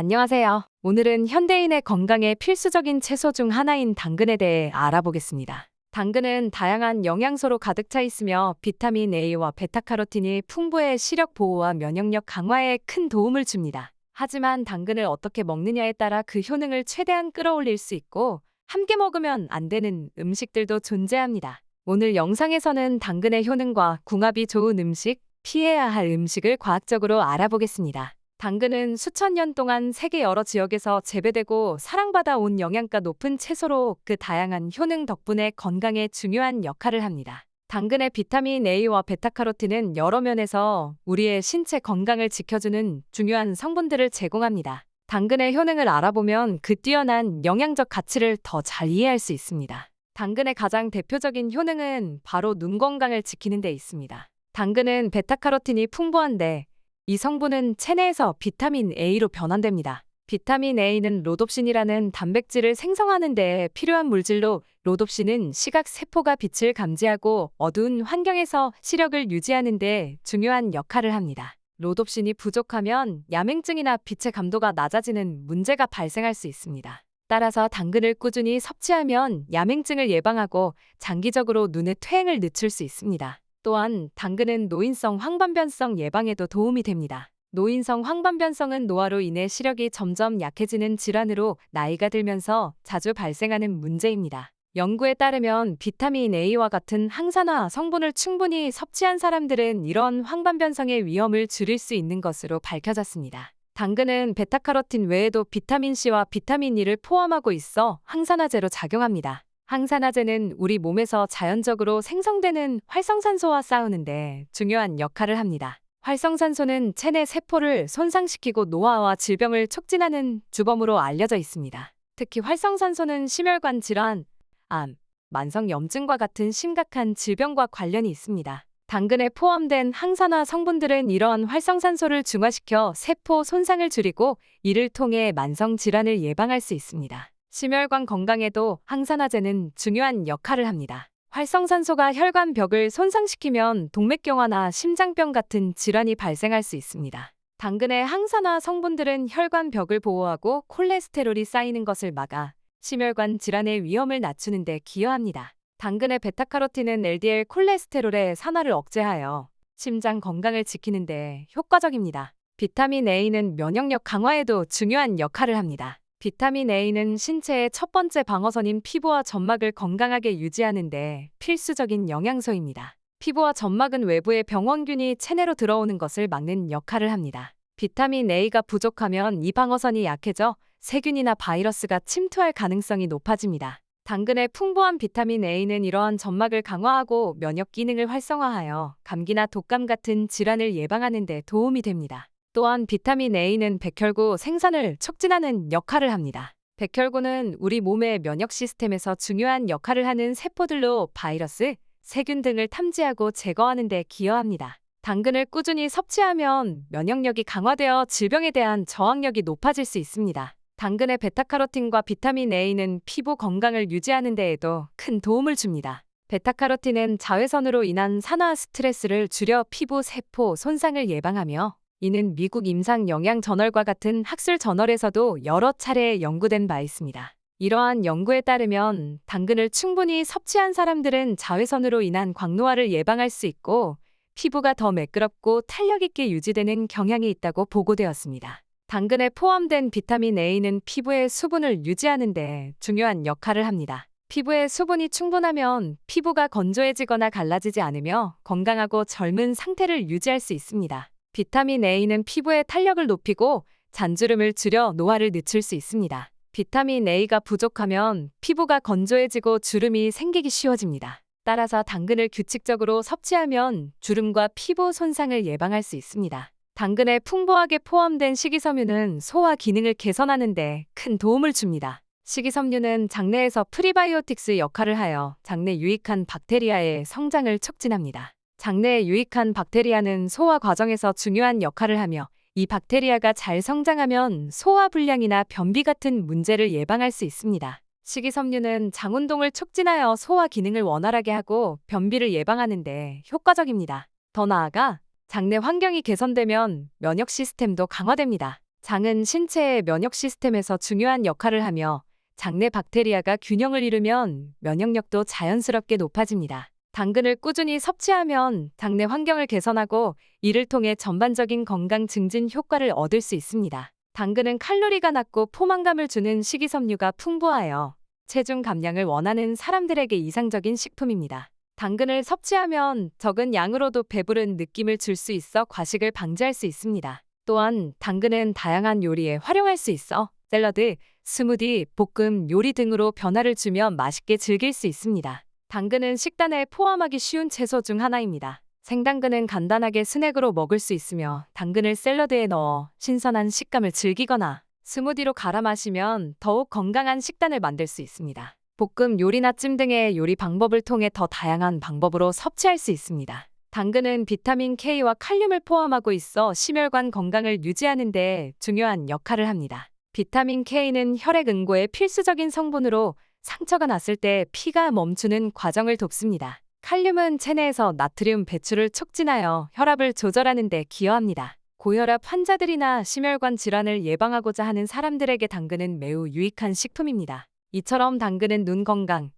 안녕하세요. 오늘은 현대인의 건강에 필수적인 채소 중 하나인 당근에 대해 알아보겠습니다. 당근은 다양한 영양소로 가득 차 있으며 비타민 A와 베타카로틴이 풍부해 시력 보호와 면역력 강화에 큰 도움을 줍니다. 하지만 당근을 어떻게 먹느냐에 따라 그 효능을 최대한 끌어올릴 수 있고 함께 먹으면 안 되는 음식들도 존재합니다. 오늘 영상에서는 당근의 효능과 궁합이 좋은 음식, 피해야 할 음식을 과학적으로 알아보겠습니다. 당근은 수천 년 동안 세계 여러 지역에서 재배되고 사랑받아 온 영양가 높은 채소로 그 다양한 효능 덕분에 건강에 중요한 역할을 합니다. 당근의 비타민 A와 베타카로틴은 여러 면에서 우리의 신체 건강을 지켜주는 중요한 성분들을 제공합니다. 당근의 효능을 알아보면 그 뛰어난 영양적 가치를 더 잘 이해할 수 있습니다. 당근의 가장 대표적인 효능은 바로 눈 건강을 지키는 데 있습니다. 당근은 베타카로틴이 풍부한데 이 성분은 체내에서 비타민 A로 변환됩니다. 비타민 A는 로놉신이라는 단백질을 생성하는 데 필요한 물질로 로놉신은 시각 세포가 빛을 감지하고 어두운 환경에서 시력을 유지하는 데 중요한 역할을 합니다. 로놉신이 부족하면 야맹증이나 빛의 감도가 낮아지는 문제가 발생할 수 있습니다. 따라서 당근을 꾸준히 섭취하면 야맹증을 예방하고 장기적으로 눈의 퇴행을 늦출 수 있습니다. 또한 당근은 노인성 황반변성 예방에도 도움이 됩니다. 노인성 황반변성은 노화로 인해 시력이 점점 약해지는 질환으로 나이가 들면서 자주 발생하는 문제입니다. 연구에 따르면 비타민 A와 같은 항산화 성분을 충분히 섭취한 사람들은 이런 황반변성의 위험을 줄일 수 있는 것으로 밝혀졌습니다. 당근은 베타카로틴 외에도 비타민 C와 비타민 E를 포함하고 있어 항산화제로 작용합니다. 항산화제는 우리 몸에서 자연적으로 생성되는 활성산소와 싸우는데 중요한 역할을 합니다. 활성산소는 체내 세포를 손상시키고 노화와 질병을 촉진하는 주범으로 알려져 있습니다. 특히 활성산소는 심혈관 질환, 암, 만성 염증과 같은 심각한 질병과 관련이 있습니다. 당근에 포함된 항산화 성분들은 이러한 활성산소를 중화시켜 세포 손상을 줄이고 이를 통해 만성 질환을 예방할 수 있습니다. 심혈관 건강에도 항산화제는 중요한 역할을 합니다. 활성산소가 혈관 벽을 손상시키면 동맥경화나 심장병 같은 질환이 발생할 수 있습니다. 당근의 항산화 성분들은 혈관 벽을 보호하고 콜레스테롤이 쌓이는 것을 막아 심혈관 질환의 위험을 낮추는 데 기여합니다. 당근의 베타카로틴은 LDL 콜레스테롤의 산화를 억제하여 심장 건강을 지키는 데 효과적입니다. 비타민 A는 면역력 강화에도 중요한 역할을 합니다. 비타민 A는 신체의 첫 번째 방어선인 피부와 점막을 건강하게 유지하는데 필수적인 영양소입니다. 피부와 점막은 외부의 병원균이 체내로 들어오는 것을 막는 역할을 합니다. 비타민 A가 부족하면 이 방어선이 약해져 세균이나 바이러스가 침투할 가능성이 높아집니다. 당근의 풍부한 비타민 A는 이러한 점막을 강화하고 면역 기능을 활성화하여 감기나 독감 같은 질환을 예방하는 데 도움이 됩니다. 또한 비타민 A는 백혈구 생산을 촉진하는 역할을 합니다. 백혈구는 우리 몸의 면역 시스템에서 중요한 역할을 하는 세포들로 바이러스, 세균 등을 탐지하고 제거하는 데 기여합니다. 당근을 꾸준히 섭취하면 면역력이 강화되어 질병에 대한 저항력이 높아질 수 있습니다. 당근의 베타카로틴과 비타민 A는 피부 건강을 유지하는 데에도 큰 도움을 줍니다. 베타카로틴은 자외선으로 인한 산화 스트레스를 줄여 피부 세포 손상을 예방하며 이는 미국 임상 영양 저널과 같은 학술 저널에서도 여러 차례 연구된 바 있습니다. 이러한 연구에 따르면 당근을 충분히 섭취한 사람들은 자외선으로 인한 광노화를 예방할 수 있고 피부가 더 매끄럽고 탄력 있게 유지되는 경향이 있다고 보고되었습니다. 당근에 포함된 비타민 A는 피부의 수분을 유지하는 데 중요한 역할을 합니다. 피부에 수분이 충분하면 피부가 건조해지거나 갈라지지 않으며 건강하고 젊은 상태를 유지할 수 있습니다. 비타민 A는 피부의 탄력을 높이고 잔주름을 줄여 노화를 늦출 수 있습니다. 비타민 A가 부족하면 피부가 건조해지고 주름이 생기기 쉬워집니다. 따라서 당근을 규칙적으로 섭취하면 주름과 피부 손상을 예방할 수 있습니다. 당근에 풍부하게 포함된 식이섬유는 소화 기능을 개선하는 데 큰 도움을 줍니다. 식이섬유는 장내에서 프리바이오틱스 역할을 하여 장내 유익한 박테리아의 성장을 촉진합니다. 장내에 유익한 박테리아는 소화 과정에서 중요한 역할을 하며 이 박테리아가 잘 성장하면 소화 불량이나 변비 같은 문제를 예방할 수 있습니다. 식이섬유는 장 운동을 촉진하여 소화 기능을 원활하게 하고 변비를 예방하는데 효과적입니다. 더 나아가 장내 환경이 개선되면 면역 시스템도 강화됩니다. 장은 신체의 면역 시스템에서 중요한 역할을 하며 장내 박테리아가 균형을 이루면 면역력도 자연스럽게 높아집니다. 당근을 꾸준히 섭취하면 장내 환경을 개선하고 이를 통해 전반적인 건강 증진 효과를 얻을 수 있습니다. 당근은 칼로리가 낮고 포만감을 주는 식이섬유가 풍부하여 체중 감량을 원하는 사람들에게 이상적인 식품입니다. 당근을 섭취하면 적은 양으로도 배부른 느낌을 줄 수 있어 과식을 방지할 수 있습니다. 또한 당근은 다양한 요리에 활용할 수 있어 샐러드, 스무디, 볶음, 요리 등으로 변화를 주며 맛있게 즐길 수 있습니다. 당근은 식단에 포함하기 쉬운 채소 중 하나입니다. 생당근은 간단하게 스낵으로 먹을 수 있으며 당근을 샐러드에 넣어 신선한 식감을 즐기거나 스무디로 갈아 마시면 더욱 건강한 식단을 만들 수 있습니다. 볶음, 요리나 찜 등의 요리 방법을 통해 더 다양한 방법으로 섭취할 수 있습니다. 당근은 비타민 K와 칼륨을 포함하고 있어 심혈관 건강을 유지하는 데 중요한 역할을 합니다. 비타민 K는 혈액 응고의 필수적인 성분으로 상처가 났을 때 피가 멈추는 과정을 돕습니다. 칼륨은 체내에서 나트륨 배출을 촉진하여 혈압을 조절하는 데 기여합니다. 고혈압 환자들이나 심혈관 질환을 예방하고자 하는 사람들에게 당근은 매우 유익한 식품입니다. 이처럼 당근은 눈 건강,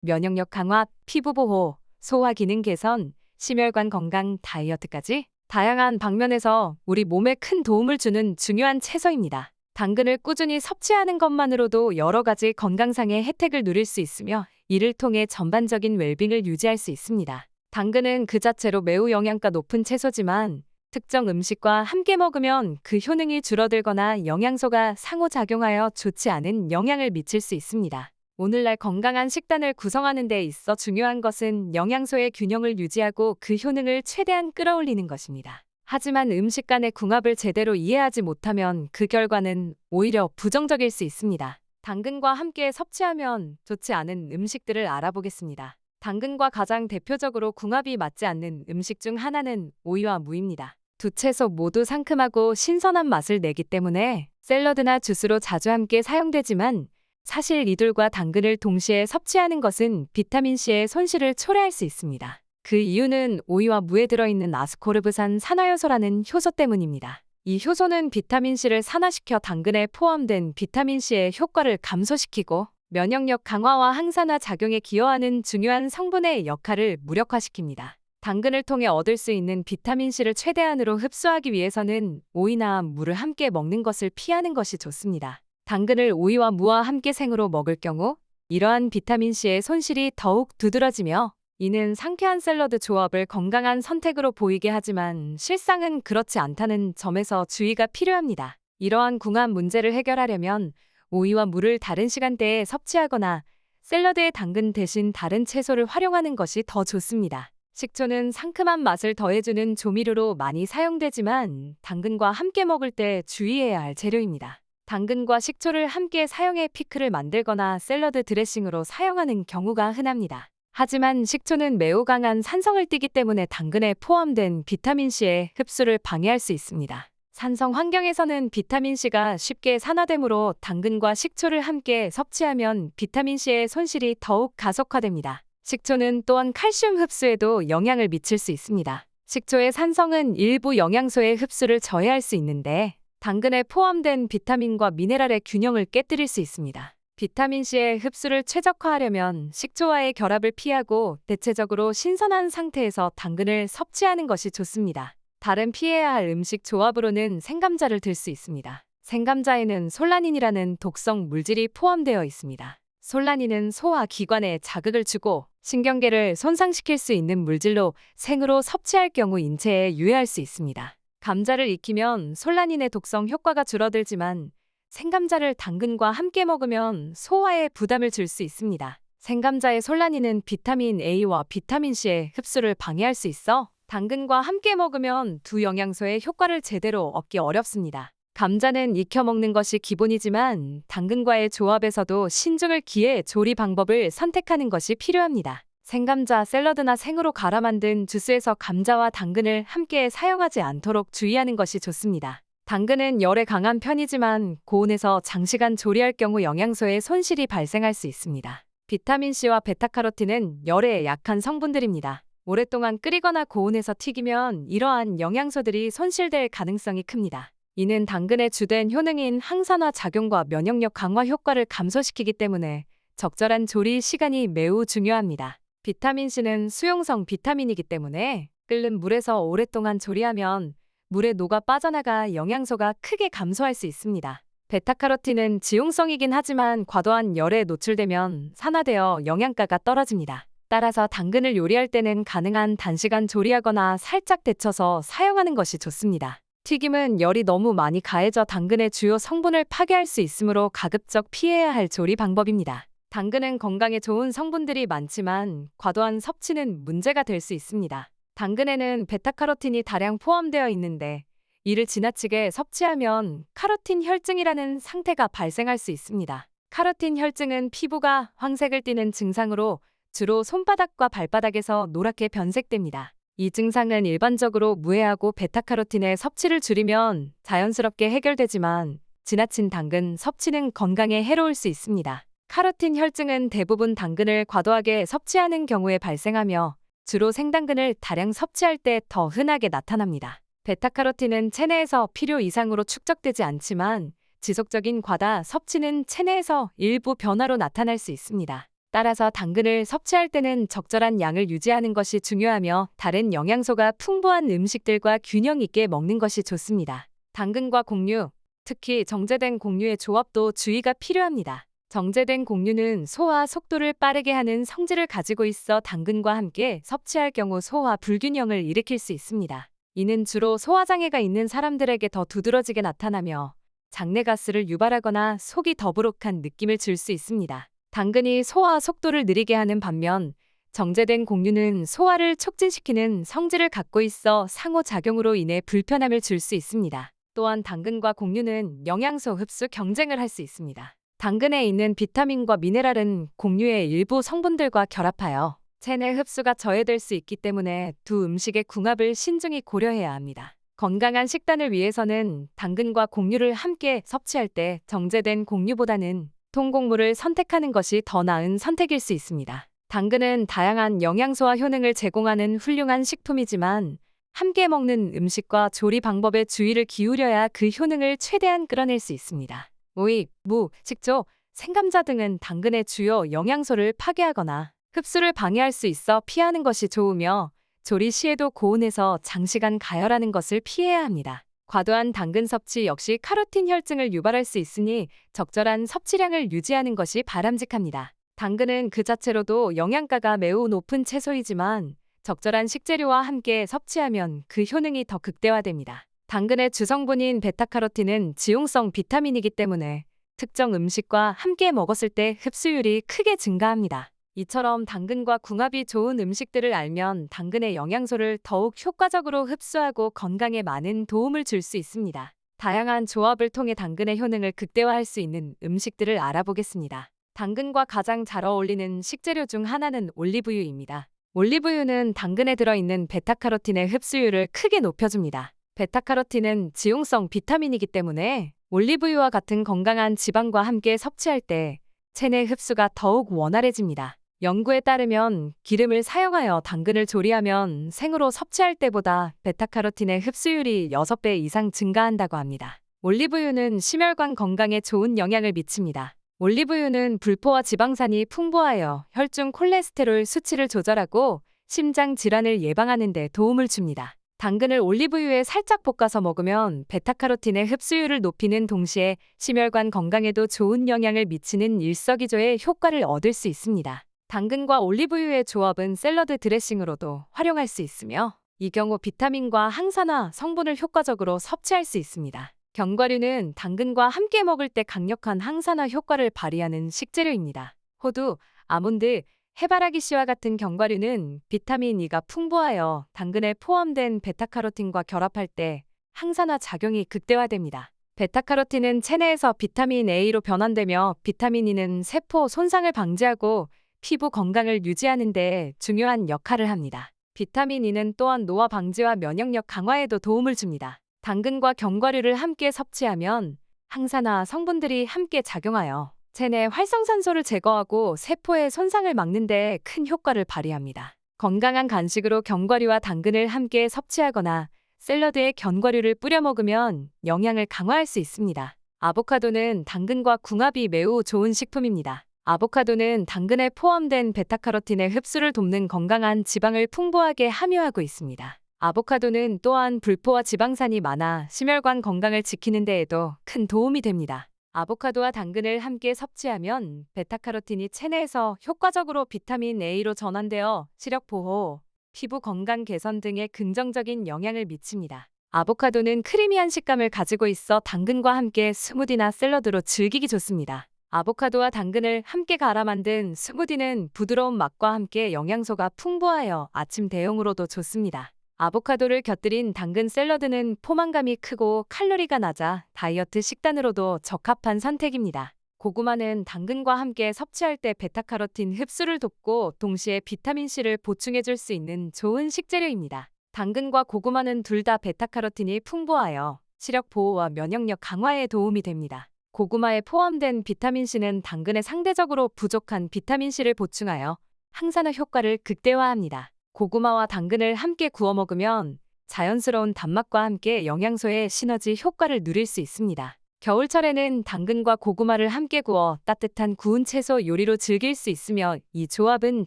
면역력 강화, 피부 보호, 소화 기능 개선, 심혈관 건강, 다이어트까지 다양한 방면에서 우리 몸에 큰 도움을 주는 중요한 채소입니다. 당근을 꾸준히 섭취하는 것만으로도 여러 가지 건강상의 혜택을 누릴 수 있으며 이를 통해 전반적인 웰빙을 유지할 수 있습니다. 당근은 그 자체로 매우 영양가 높은 채소지만 특정 음식과 함께 먹으면 그 효능이 줄어들거나 영양소가 상호작용하여 좋지 않은 영향을 미칠 수 있습니다. 오늘날 건강한 식단을 구성하는 데 있어 중요한 것은 영양소의 균형을 유지하고 그 효능을 최대한 끌어올리는 것입니다. 하지만 음식 간의 궁합을 제대로 이해하지 못하면 그 결과는 오히려 부정적일 수 있습니다. 당근과 함께 섭취하면 좋지 않은 음식들을 알아보겠습니다. 당근과 가장 대표적으로 궁합이 맞지 않는 음식 중 하나는 오이와 무입니다. 두 채소 모두 상큼하고 신선한 맛을 내기 때문에 샐러드나 주스로 자주 함께 사용되지만 사실 이둘과 당근을 동시에 섭취하는 것은 비타민C의 손실을 초래할 수 있습니다. 그 이유는 오이와 무에 들어있는 아스코르브산 산화효소라는 효소 때문입니다. 이 효소는 비타민C를 산화시켜 당근에 포함된 비타민C의 효과를 감소시키고 면역력 강화와 항산화 작용에 기여하는 중요한 성분의 역할을 무력화시킵니다. 당근을 통해 얻을 수 있는 비타민C를 최대한으로 흡수하기 위해서는 오이나 무를 함께 먹는 것을 피하는 것이 좋습니다. 당근을 오이와 무와 함께 생으로 먹을 경우 이러한 비타민C의 손실이 더욱 두드러지며 이는 상쾌한 샐러드 조합을 건강한 선택으로 보이게 하지만 실상은 그렇지 않다는 점에서 주의가 필요합니다. 이러한 궁합 문제를 해결하려면 오이와 물을 다른 시간대에 섭취하거나 샐러드에 당근 대신 다른 채소를 활용하는 것이 더 좋습니다. 식초는 상큼한 맛을 더해주는 조미료로 많이 사용되지만 당근과 함께 먹을 때 주의해야 할 재료입니다. 당근과 식초를 함께 사용해 피클을 만들거나 샐러드 드레싱으로 사용하는 경우가 흔합니다. 하지만 식초는 매우 강한 산성을 띠기 때문에 당근에 포함된 비타민C의 흡수를 방해할 수 있습니다. 산성 환경에서는 비타민C가 쉽게 산화되므로 당근과 식초를 함께 섭취하면 비타민C의 손실이 더욱 가속화됩니다. 식초는 또한 칼슘 흡수에도 영향을 미칠 수 있습니다. 식초의 산성은 일부 영양소의 흡수를 저해할 수 있는데 당근에 포함된 비타민과 미네랄의 균형을 깨뜨릴 수 있습니다. 비타민C의 흡수를 최적화하려면 식초와의 결합을 피하고 대체적으로 신선한 상태에서 당근을 섭취하는 것이 좋습니다. 다른 피해야 할 음식 조합으로는 생감자를 들 수 있습니다. 생감자에는 솔라닌이라는 독성 물질이 포함되어 있습니다. 솔라닌은 소화 기관에 자극을 주고 신경계를 손상시킬 수 있는 물질로 생으로 섭취할 경우 인체에 유해할 수 있습니다. 감자를 익히면 솔라닌의 독성 효과가 줄어들지만 생감자를 당근과 함께 먹으면 소화에 부담을 줄 수 있습니다. 생감자의 솔라닌은 비타민 A와 비타민 C의 흡수를 방해할 수 있어 당근과 함께 먹으면 두 영양소의 효과를 제대로 얻기 어렵습니다. 감자는 익혀 먹는 것이 기본이지만 당근과의 조합에서도 신중을 기해 조리 방법을 선택하는 것이 필요합니다. 생감자 샐러드나 생으로 갈아 만든 주스에서 감자와 당근을 함께 사용하지 않도록 주의하는 것이 좋습니다. 당근은 열에 강한 편이지만 고온에서 장시간 조리할 경우 영양소의 손실이 발생할 수 있습니다. 비타민C와 베타카로틴은 열에 약한 성분들입니다. 오랫동안 끓이거나 고온에서 튀기면 이러한 영양소들이 손실될 가능성이 큽니다. 이는 당근의 주된 효능인 항산화 작용과 면역력 강화 효과를 감소시키기 때문에 적절한 조리 시간이 매우 중요합니다. 비타민C는 수용성 비타민이기 때문에 끓는 물에서 오랫동안 조리하면 물에 녹아 빠져나가 영양소가 크게 감소할 수 있습니다. 베타카로틴은 지용성이긴 하지만 과도한 열에 노출되면 산화되어 영양가가 떨어집니다. 따라서 당근을 요리할 때는 가능한 단시간 조리하거나 살짝 데쳐서 사용하는 것이 좋습니다. 튀김은 열이 너무 많이 가해져 당근의 주요 성분을 파괴할 수 있으므로 가급적 피해야 할 조리 방법입니다. 당근은 건강에 좋은 성분들이 많지만 과도한 섭취는 문제가 될 수 있습니다. 당근에는 베타카로틴이 다량 포함되어 있는데 이를 지나치게 섭취하면 카로틴 혈증이라는 상태가 발생할 수 있습니다. 카로틴 혈증은 피부가 황색을 띠는 증상으로 주로 손바닥과 발바닥에서 노랗게 변색됩니다. 이 증상은 일반적으로 무해하고 베타카로틴의 섭취를 줄이면 자연스럽게 해결되지만 지나친 당근 섭취는 건강에 해로울 수 있습니다. 카로틴 혈증은 대부분 당근을 과도하게 섭취하는 경우에 발생하며 주로 생당근을 다량 섭취할 때 더 흔하게 나타납니다. 베타카로틴은 체내에서 필요 이상으로 축적되지 않지만 지속적인 과다 섭취는 체내에서 일부 변화로 나타날 수 있습니다. 따라서 당근을 섭취할 때는 적절한 양을 유지하는 것이 중요하며 다른 영양소가 풍부한 음식들과 균형 있게 먹는 것이 좋습니다. 당근과 곡류, 특히 정제된 곡류의 조합도 주의가 필요합니다. 정제된 곡류는 소화 속도를 빠르게 하는 성질을 가지고 있어 당근과 함께 섭취할 경우 소화 불균형을 일으킬 수 있습니다. 이는 주로 소화장애가 있는 사람들에게 더 두드러지게 나타나며 장내가스를 유발하거나 속이 더부룩한 느낌을 줄 수 있습니다. 당근이 소화 속도를 느리게 하는 반면 정제된 곡류는 소화를 촉진시키는 성질을 갖고 있어 상호작용으로 인해 불편함을 줄 수 있습니다. 또한 당근과 곡류는 영양소 흡수 경쟁을 할 수 있습니다. 당근에 있는 비타민과 미네랄은 곡류의 일부 성분들과 결합하여 체내 흡수가 저해될 수 있기 때문에 두 음식의 궁합을 신중히 고려해야 합니다. 건강한 식단을 위해서는 당근과 곡류를 함께 섭취할 때 정제된 곡류보다는 통곡물을 선택하는 것이 더 나은 선택일 수 있습니다. 당근은 다양한 영양소와 효능을 제공하는 훌륭한 식품이지만 함께 먹는 음식과 조리 방법에 주의를 기울여야 그 효능을 최대한 끌어낼 수 있습니다. 오이, 무, 식초, 생감자 등은 당근의 주요 영양소를 파괴하거나 흡수를 방해할 수 있어 피하는 것이 좋으며 조리 시에도 고온에서 장시간 가열하는 것을 피해야 합니다. 과도한 당근 섭취 역시 카로틴 혈증을 유발할 수 있으니 적절한 섭취량을 유지하는 것이 바람직합니다. 당근은 그 자체로도 영양가가 매우 높은 채소이지만 적절한 식재료와 함께 섭취하면 그 효능이 더 극대화됩니다. 당근의 주성분인 베타카로틴은 지용성 비타민이기 때문에 특정 음식과 함께 먹었을 때 흡수율이 크게 증가합니다. 이처럼 당근과 궁합이 좋은 음식들을 알면 당근의 영양소를 더욱 효과적으로 흡수하고 건강에 많은 도움을 줄 수 있습니다. 다양한 조합을 통해 당근의 효능을 극대화할 수 있는 음식들을 알아보겠습니다. 당근과 가장 잘 어울리는 식재료 중 하나는 올리브유입니다. 올리브유는 당근에 들어있는 베타카로틴의 흡수율을 크게 높여줍니다. 베타카로틴은 지용성 비타민이기 때문에 올리브유와 같은 건강한 지방과 함께 섭취할 때 체내 흡수가 더욱 원활해집니다. 연구에 따르면 기름을 사용하여 당근을 조리하면 생으로 섭취할 때보다 베타카로틴의 흡수율이 6배 이상 증가한다고 합니다. 올리브유는 심혈관 건강에 좋은 영향을 미칩니다. 올리브유는 불포화 지방산이 풍부하여 혈중 콜레스테롤 수치를 조절하고 심장 질환을 예방하는 데 도움을 줍니다. 당근을 올리브유에 살짝 볶아서 먹으면 베타카로틴의 흡수율을 높이는 동시에 심혈관 건강에도 좋은 영향을 미치는 일석이조의 효과를 얻을 수 있습니다. 당근과 올리브유의 조합은 샐러드 드레싱으로도 활용할 수 있으며 이 경우 비타민과 항산화 성분을 효과적으로 섭취할 수 있습니다. 견과류는 당근과 함께 먹을 때 강력한 항산화 효과를 발휘하는 식재료입니다. 호두, 아몬드, 해바라기 씨와 같은 견과류는 비타민 E가 풍부하여 당근에 포함된 베타카로틴과 결합할 때 항산화 작용이 극대화됩니다. 베타카로틴은 체내에서 비타민 A로 변환되며 비타민 E는 세포 손상을 방지하고 피부 건강을 유지하는 데 중요한 역할을 합니다. 비타민 E는 또한 노화 방지와 면역력 강화에도 도움을 줍니다. 당근과 견과류를 함께 섭취하면 항산화 성분들이 함께 작용하여 체내 활성산소를 제거하고 세포의 손상을 막는 데 큰 효과를 발휘합니다. 건강한 간식으로 견과류와 당근을 함께 섭취하거나 샐러드에 견과류를 뿌려 먹으면 영양을 강화할 수 있습니다. 아보카도는 당근과 궁합이 매우 좋은 식품입니다. 아보카도는 당근에 포함된 베타카로틴의 흡수를 돕는 건강한 지방을 풍부하게 함유하고 있습니다. 아보카도는 또한 불포와 지방산이 많아 심혈관 건강을 지키는 데에도 큰 도움이 됩니다. 아보카도와 당근을 함께 섭취하면 베타카로틴이 체내에서 효과적으로 비타민 A로 전환되어 시력 보호, 피부 건강 개선 등에 긍정적인 영향을 미칩니다. 아보카도는 크리미한 식감을 가지고 있어 당근과 함께 스무디나 샐러드로 즐기기 좋습니다. 아보카도와 당근을 함께 갈아 만든 스무디는 부드러운 맛과 함께 영양소가 풍부하여 아침 대용으로도 좋습니다. 아보카도를 곁들인 당근 샐러드는 포만감이 크고 칼로리가 낮아 다이어트 식단으로도 적합한 선택입니다. 고구마는 당근과 함께 섭취할 때 베타카로틴 흡수를 돕고 동시에 비타민C를 보충해줄 수 있는 좋은 식재료입니다. 당근과 고구마는 둘 다 베타카로틴이 풍부하여 시력 보호와 면역력 강화에 도움이 됩니다. 고구마에 포함된 비타민C는 당근에 상대적으로 부족한 비타민C를 보충하여 항산화 효과를 극대화합니다. 고구마와 당근을 함께 구워 먹으면 자연스러운 단맛과 함께 영양소의 시너지 효과를 누릴 수 있습니다. 겨울철에는 당근과 고구마를 함께 구워 따뜻한 구운 채소 요리로 즐길 수 있으며 이 조합은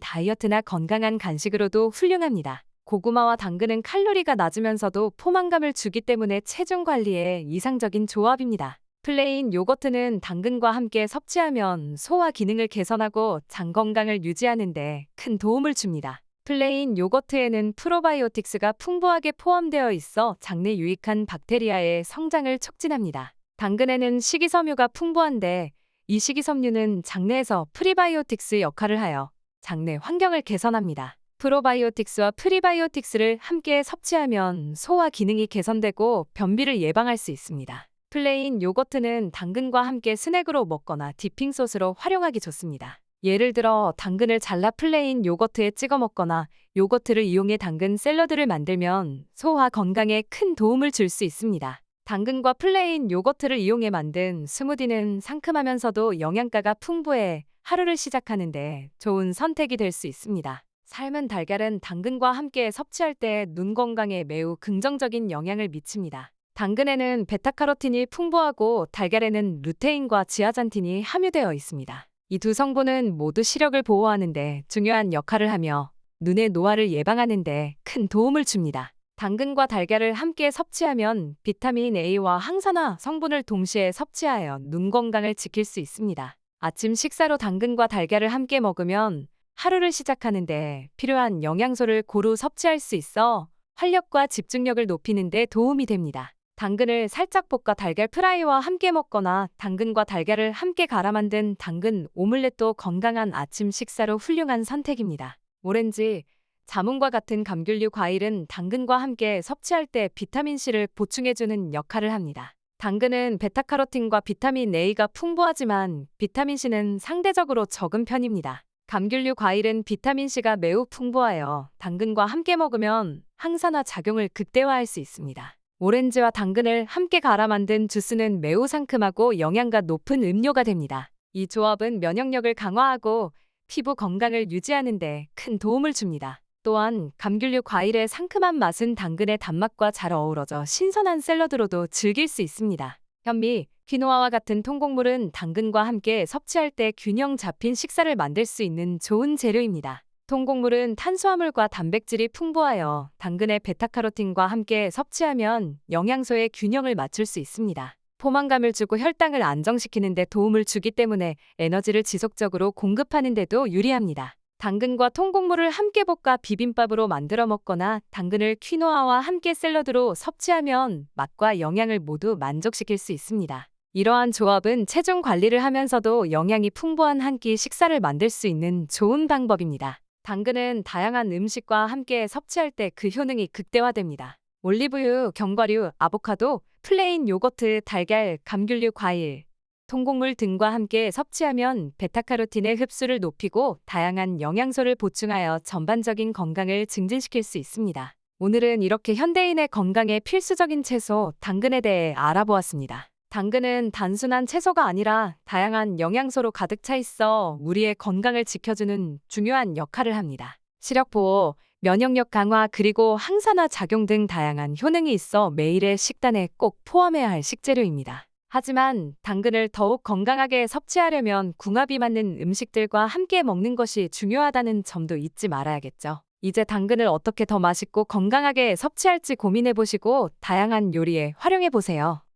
다이어트나 건강한 간식으로도 훌륭합니다. 고구마와 당근은 칼로리가 낮으면서도 포만감을 주기 때문에 체중 관리에 이상적인 조합입니다. 플레인 요거트는 당근과 함께 섭취하면 소화 기능을 개선하고 장 건강을 유지하는 데 큰 도움을 줍니다. 플레인 요거트에는 프로바이오틱스가 풍부하게 포함되어 있어 장내 유익한 박테리아의 성장을 촉진합니다. 당근에는 식이섬유가 풍부한데 이 식이섬유는 장내에서 프리바이오틱스 역할을 하여 장내 환경을 개선합니다. 프로바이오틱스와 프리바이오틱스를 함께 섭취하면 소화 기능이 개선되고 변비를 예방할 수 있습니다. 플레인 요거트는 당근과 함께 스낵으로 먹거나 디핑 소스로 활용하기 좋습니다. 예를 들어 당근을 잘라 플레인 요거트에 찍어 먹거나 요거트를 이용해 당근 샐러드를 만들면 소화 건강에 큰 도움을 줄 수 있습니다. 당근과 플레인 요거트를 이용해 만든 스무디는 상큼하면서도 영양가가 풍부해 하루를 시작하는데 좋은 선택이 될 수 있습니다. 삶은 달걀은 당근과 함께 섭취할 때 눈 건강에 매우 긍정적인 영향을 미칩니다. 당근에는 베타카로틴이 풍부하고 달걀에는 루테인과 지아잔틴이 함유되어 있습니다. 이 두 성분은 모두 시력을 보호하는데 중요한 역할을 하며 눈의 노화를 예방하는데 큰 도움을 줍니다. 당근과 달걀을 함께 섭취하면 비타민 A와 항산화 성분을 동시에 섭취하여 눈 건강을 지킬 수 있습니다. 아침 식사로 당근과 달걀을 함께 먹으면 하루를 시작하는데 필요한 영양소를 고루 섭취할 수 있어 활력과 집중력을 높이는 데 도움이 됩니다. 당근을 살짝 볶아 달걀 프라이와 함께 먹거나 당근과 달걀을 함께 갈아 만든 당근 오믈렛도 건강한 아침 식사로 훌륭한 선택입니다. 오렌지, 자몽과 같은 감귤류 과일은 당근과 함께 섭취할 때 비타민C를 보충해주는 역할을 합니다. 당근은 베타카로틴과 비타민 A가 풍부하지만 비타민C는 상대적으로 적은 편입니다. 감귤류 과일은 비타민C가 매우 풍부하여 당근과 함께 먹으면 항산화 작용을 극대화할 수 있습니다. 오렌지와 당근을 함께 갈아 만든 주스는 매우 상큼하고 영양가 높은 음료가 됩니다. 이 조합은 면역력을 강화하고 피부 건강을 유지하는 데 큰 도움을 줍니다. 또한 감귤류 과일의 상큼한 맛은 당근의 단맛과 잘 어우러져 신선한 샐러드로도 즐길 수 있습니다. 현미, 퀴노아와 같은 통곡물은 당근과 함께 섭취할 때 균형 잡힌 식사를 만들 수 있는 좋은 재료입니다. 통곡물은 탄수화물과 단백질이 풍부하여 당근의 베타카로틴과 함께 섭취하면 영양소의 균형을 맞출 수 있습니다. 포만감을 주고 혈당을 안정시키는 데 도움을 주기 때문에 에너지를 지속적으로 공급하는 데도 유리합니다. 당근과 통곡물을 함께 볶아 비빔밥으로 만들어 먹거나 당근을 퀴노아와 함께 샐러드로 섭취하면 맛과 영양을 모두 만족시킬 수 있습니다. 이러한 조합은 체중 관리를 하면서도 영양이 풍부한 한 끼 식사를 만들 수 있는 좋은 방법입니다. 당근은 다양한 음식과 함께 섭취할 때 그 효능이 극대화됩니다. 올리브유, 견과류, 아보카도, 플레인 요거트, 달걀, 감귤류 과일, 통곡물 등과 함께 섭취하면 베타카로틴의 흡수를 높이고 다양한 영양소를 보충하여 전반적인 건강을 증진시킬 수 있습니다. 오늘은 이렇게 현대인의 건강에 필수적인 채소, 당근에 대해 알아보았습니다. 당근은 단순한 채소가 아니라 다양한 영양소로 가득 차 있어 우리의 건강을 지켜주는 중요한 역할을 합니다. 시력 보호, 면역력 강화 그리고 항산화 작용 등 다양한 효능이 있어 매일의 식단에 꼭 포함해야 할 식재료입니다. 하지만 당근을 더욱 건강하게 섭취하려면 궁합이 맞는 음식들과 함께 먹는 것이 중요하다는 점도 잊지 말아야겠죠. 이제 당근을 어떻게 더 맛있고 건강하게 섭취할지 고민해 보시고 다양한 요리에 활용해 보세요.